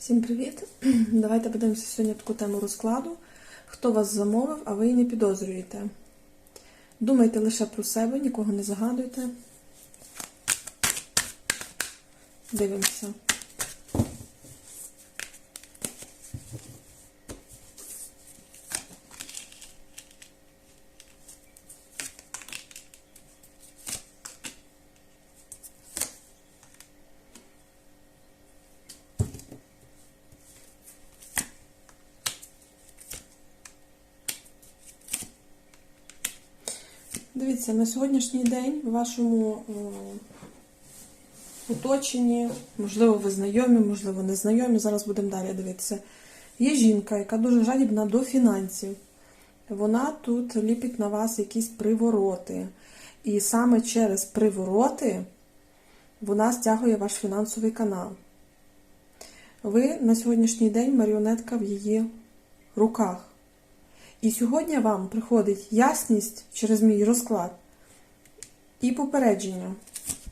Всім привіт! Давайте подивимося сьогодні таку тему розкладу. Хто вас замовив, а ви і не підозрюєте. Думайте лише про себе, нікого не загадуйте. Дивимося. Дивіться, на сьогоднішній день в вашому е, оточенні, можливо, ви знайомі, можливо, не знайомі, зараз будемо далі дивитися. Є жінка, яка дуже жадібна до фінансів. Вона тут ліпить на вас якісь привороти. І саме через привороти вона стягує ваш фінансовий канал. Ви на сьогоднішній день маріонетка в її руках. І сьогодні вам приходить ясність через мій розклад і попередження,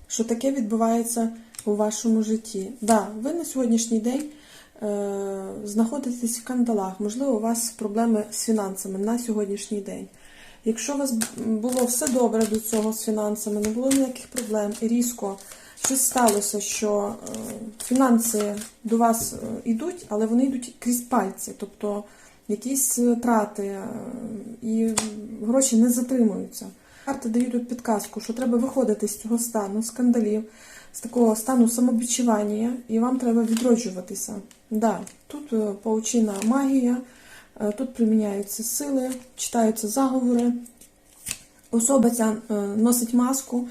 що таке відбувається у вашому житті. Да, ви на сьогоднішній день е, знаходитесь в кандалах, можливо, у вас проблеми з фінансами на сьогоднішній день. Якщо у вас було все добре до цього з фінансами, не було ніяких проблем, і різко щось сталося, що е, фінанси до вас йдуть, але вони йдуть крізь пальці. тобто якісь е, трати е, і гроші не затримуються. Карти дають тут підказку, що треба виходити з цього стану, скандалів, з такого стану самобічування, і вам треба відроджуватися. Да, Тут е, паучина магія, тут приміняються сили, читаються заговори. Особа ця носить маску.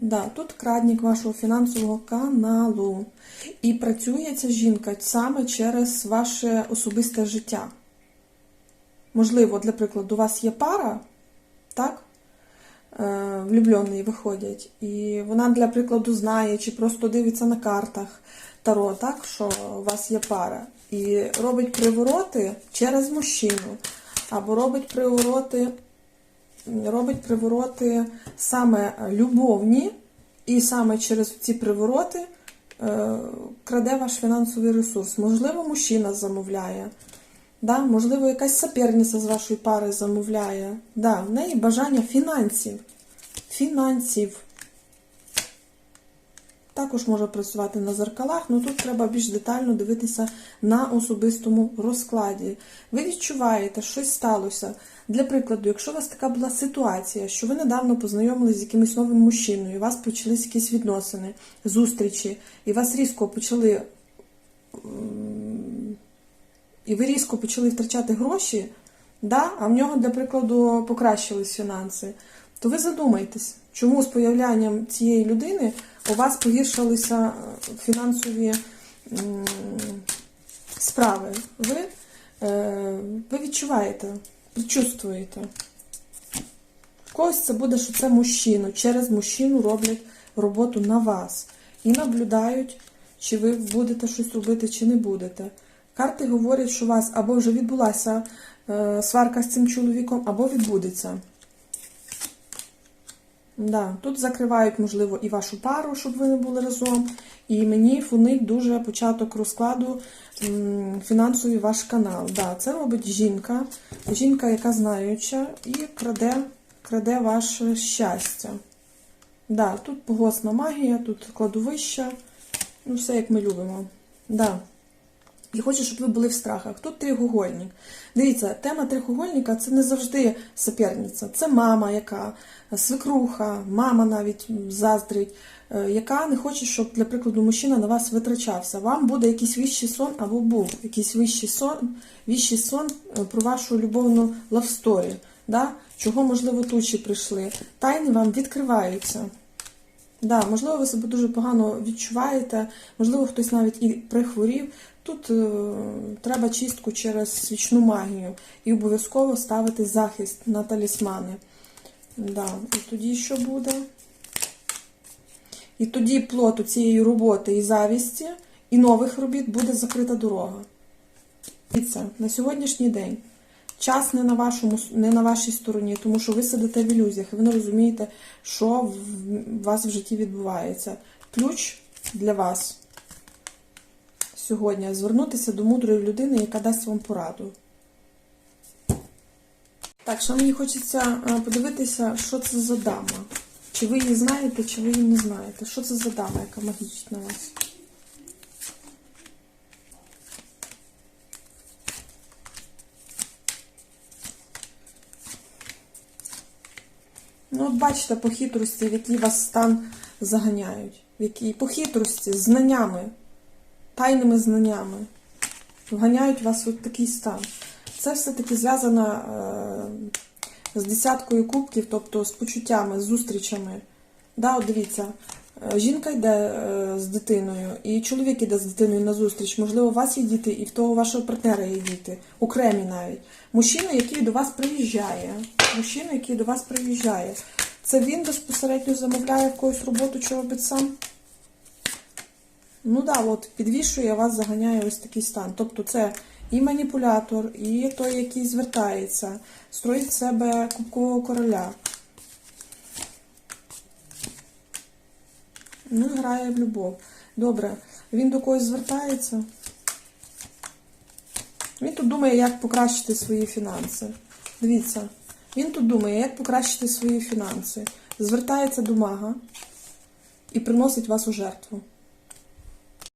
Да, Тут крадник вашого фінансового каналу. І працює ця жінка саме через ваше особисте життя. Можливо, для прикладу, у вас є пара, так? Е, влюблені виходять, і вона, для прикладу, знає, чи просто дивиться на картах Таро, так, що у вас є пара. І робить привороти через мужчину. Або робить привороти, робить привороти саме любовні, і саме через ці привороти. Е, краде ваш фінансовий ресурс. Можливо, мужчина замовляє. Да? Можливо, якась соперниця з вашої пари замовляє. Да, В неї бажання фінансів. Фінансів. Також може працювати на зеркалах, але тут треба більш детально дивитися на особистому розкладі. Ви відчуваєте, щось сталося. Для прикладу, якщо у вас така була ситуація, що ви недавно познайомилися з якимось новим мужчиною, у вас почались якісь відносини, зустрічі, і вас різко почали. І ви різко почали втрачати гроші, да? а в нього, для прикладу, покращились фінанси, то ви задумайтесь, чому з появлянням цієї людини у вас погіршилися фінансові справи. Ви, е, ви відчуваєте чувствуєте. В когось це буде, що це мужчина. Через мужчину роблять роботу на вас. І наблюдають, чи ви будете щось робити, чи не будете. Карти говорять, що у вас або вже відбулася е, сварка з цим чоловіком, або відбудеться. Да, Тут закривають, можливо, і вашу пару, щоб ви не були разом. І мені фонить дуже початок розкладу фінансовий ваш канал. Да, Це робить жінка, жінка, яка знаюча, і краде краде ваше щастя. Да, Тут погосна магія, тут кладовища. Ну, все як ми любимо. Да. І хочу, щоб ви були в страхах. Тут тригугольник. Дивіться, тема тригугольника це не завжди соперниця. Це мама, яка свекруха, мама навіть заздрить, е, яка не хоче, щоб, для прикладу, мужчина на вас витрачався. Вам буде якийсь вищий сон або був якийсь вищий сон вищий сон е, про вашу любовну лавсторі. Да? Чого, можливо, тучі прийшли. Тайни вам відкриваються. Да, Можливо, ви себе дуже погано відчуваєте, можливо, хтось навіть і прихворів. Тут е, треба чистку через свічну магію і обов'язково ставити захист на талісмани. Да. І тоді що буде? І тоді плоту цієї роботи і завісті, і нових робіт буде закрита дорога. Дивіться, на сьогоднішній день час не на вашому, не на вашій стороні, тому що ви сидите в ілюзіях, і ви не розумієте, що в вас в житті відбувається. Ключ для вас сьогодні звернутися до мудрої людини, яка дасть вам пораду. Так, що мені хочеться е, подивитися, що це за дама. Чи ви її знаєте, чи ви її не знаєте. Що це за дама, яка магічить на вас? Ну, от бачите, по хитрості, в який вас стан заганяють. В який по хитрості, знаннями, тайними знаннями. Вганяють вас у такий стан. Це все-таки зв'язано е, з десяткою кубків, тобто з почуттями, з зустрічами. Да, от дивіться, е, жінка йде е, з дитиною, і чоловік йде з дитиною на зустріч. Можливо, у вас є діти, і в того вашого партнера є діти, окремі навіть. Мужчина, який до вас приїжджає. Мужчина, який до вас приїжджає. Це він безпосередньо замовляє якусь роботу, чи робить сам? Ну да, от підвішує, вас заганяє ось такий стан. Тобто це і маніпулятор, і той, який звертається, строїть з себе кубкового короля. Ну, грає в любов. Добре, він до когось звертається. Він тут думає, як покращити свої фінанси. Дивіться, він тут думає, як покращити свої фінанси. Звертається до мага і приносить вас у жертву.